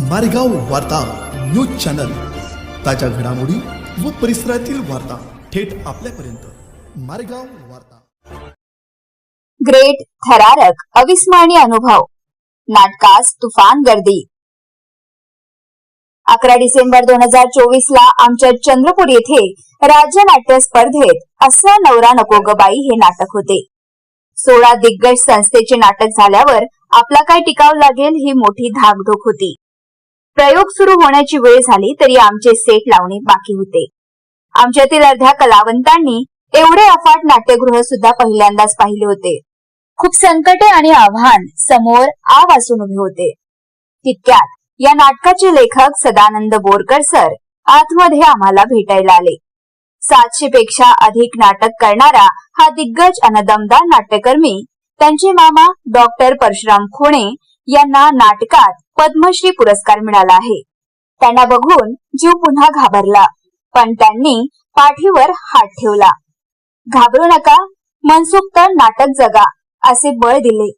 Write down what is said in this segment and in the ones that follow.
मारेगाव वार्ता news channel. ताज्या घडामोडी व परिसरातील वार्ता थेट आपल्यापर्यंत. मारेगाव वार्ता. ग्रेट थरारक अविस्मरणीय अनुभव. नाटकास तुफान गर्दी. अकरा डिसेंबर दोन हजार चोवीस ला आमच्या चंद्रपूर येथे राज्य नाट्य स्पर्धेत असा नवरा नको गबाई हे नाटक होते. सोळा दिग्गज संस्थेचे नाटक झाल्यावर आपला काय टिकाव लागेल ही मोठी धाकधूक होती. प्रयोग सुरू होण्याची वेळ झाली तरी आमचे सेट लावणे बाकी होते. आमच्यातील अर्ध्या कलावंतांनी एवढे अफाट नाट्यगृह सुद्धा पहिल्यांदाच पाहिले होते. खूप संकटे आणि आव्हान समोर आ वासून उभे होते. तितक्यात या नाटकाचे लेखक सदानंद बोरकर सर आतमध्ये आम्हाला भेटायला आले. सातशे पेक्षा अधिक नाटक करणारा हा दिग्गज अनदमदार नाट्यकर्मी त्यांचे मामा डॉक्टर परशुराम खोणे यांना नाटकात पद्मश्री पुरस्कार मिळाला आहे. त्यांना बघून जीव पुन्हा घाबरला पण त्यांनी पाठीवर हात ठेवला. घाबरू नका मनसुक्त नाटक जगा असे बळ दिले.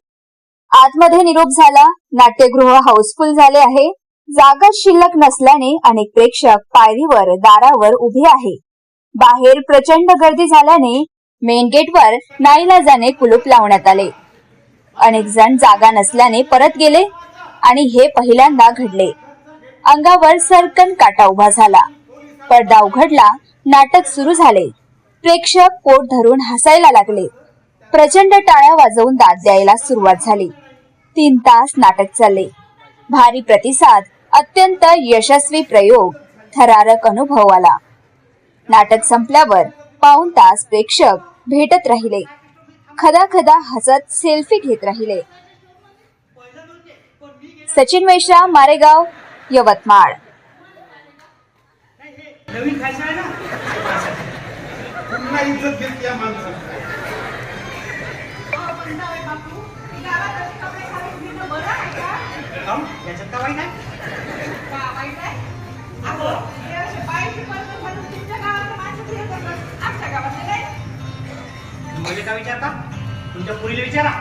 आतमध्ये निरोप झाला नाट्यगृह हाऊसफुल झाले आहे जागा शिल्लक नसल्याने अनेक प्रेक्षक पायरीवर दारावर उभे आहे. बाहेर प्रचंड गर्दी झाल्याने मेन गेटवर नाईलाजाने कुलूप लावण्यात आले. अनेक जण जागा नसल्याने परत गेले आणि हे पहिल्यांदा घडले. अंगावर सरकन काटा उभा झाला. पडदा उघडला नाटक सुरू झाले. प्रेक्षक पोट धरून हसायला लागले. प्रचंड टाळ्या वाजवून दाद द्यायला सुरुवात झाली. तीन तास नाटक चालले. भारी प्रतिसाद अत्यंत यशस्वी प्रयोग थरारक अनुभव आला. नाटक संपल्यावर पाऊन तास प्रेक्षक भेटत राहिले. खदा खदा हसत सेल्फी घेत राहिले. सचिन मेश्राम मारेगाव यवतमाळ. नवीन आहे ना? पुन्हा इज्जत घेतली या माणसाने काहून? याच्यात का वाईट आहे? का विचारता. तुमच्या पुरीला विचारा.